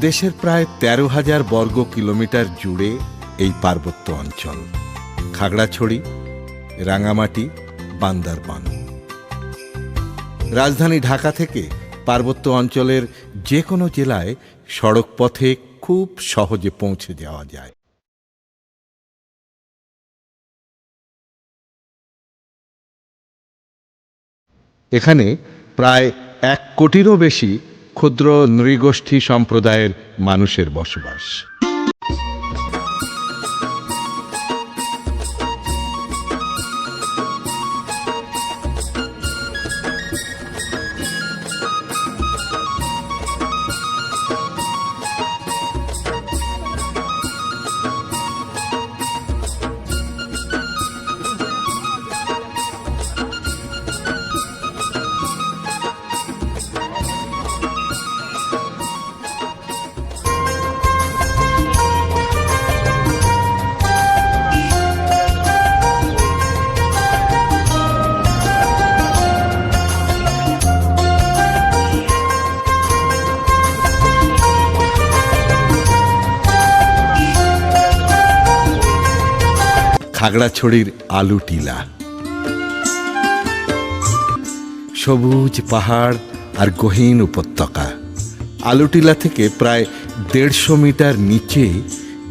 দেশের প্রায় তেরো হাজার বর্গ কিলোমিটার জুড়ে এই পার্বত্য অঞ্চল। খাগড়াছড়ি, রাঙামাটি, বান্দারবান। রাজধানী ঢাকা থেকে পার্বত্য অঞ্চলের যে কোনো জেলায় সড়ক পথে খুব সহজে পৌঁছে যাওয়া যায়। এখানে প্রায় এক কোটিরও বেশি ক্ষুদ্র নৃগোষ্ঠী সম্প্রদায়ের মানুষের বসবাস। খাগড়াছড়ির আলু টিলা। সবুজ পাহাড় আর গহীন উপত্যকা। আলুটিলা থেকে প্রায় দেড়শো মিটার নিচে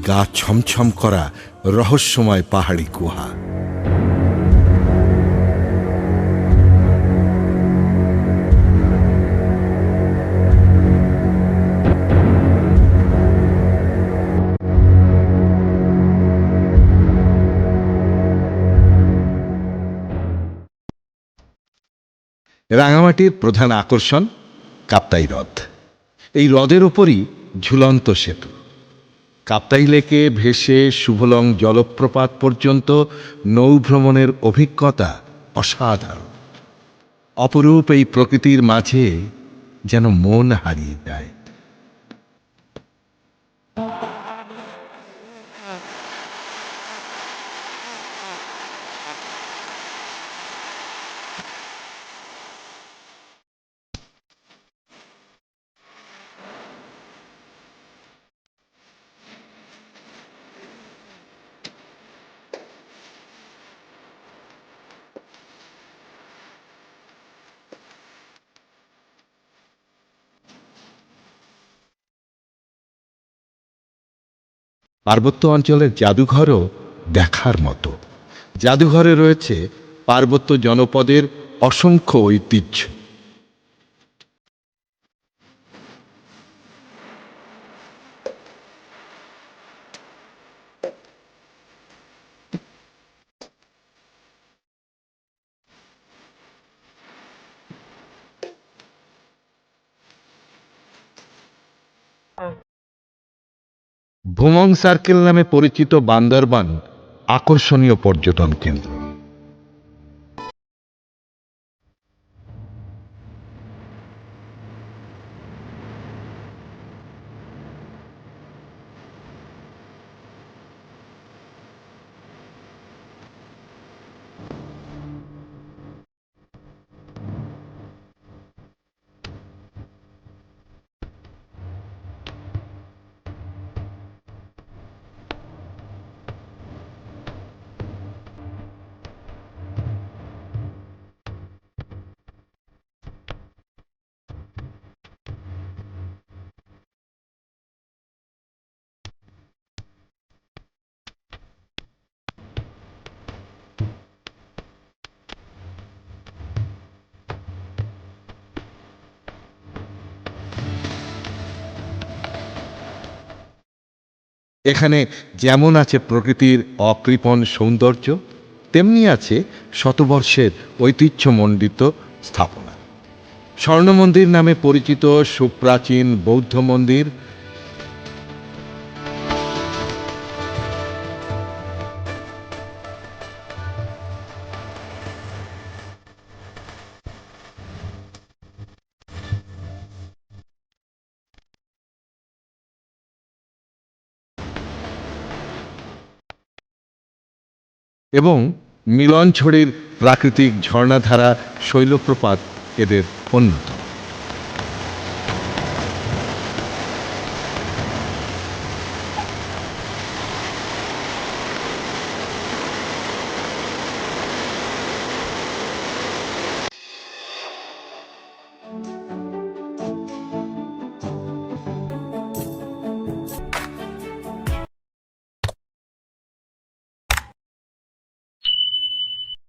গা ছমছম করা রহস্যময় পাহাড়ি গুহা। রাঙামাটির প্রধান আকর্ষণ কাপ্তাই হ্রদ। এই হ্রদের ওপরই ঝুলন্ত সেতু। কাপ্তাই লেকে ভেসে শুভলং জলপ্রপাত পর্যন্ত নৌভ্রমণের অভিজ্ঞতা অসাধারণ। অপরূপ এই প্রকৃতির মাঝে যেন মন হারিয়ে যায়। পার্বত্য অঞ্চলের জাদুঘরও দেখার মতো। জাদুঘরে রয়েছে পার্বত্য জনপদের অসংখ্য ঐতিহ্য। ভুমং সার্কেল নামে পরিচিত বান্দরবান আকর্ষণীয় পর্যটন কেন্দ্র। এখানে যেমন আছে প্রকৃতির অকৃপণ সৌন্দর্য, তেমনি আছে শতবর্ষের ঐতিহ্যমণ্ডিত স্থাপনা। স্বর্ণমন্দির নামে পরিচিত সুপ্রাচীন বৌদ্ধ মন্দির এবং মিলনছড়ির প্রাকৃতিক ঝর্ণাধারা শৈলপ্রপাত এদের অন্যতম।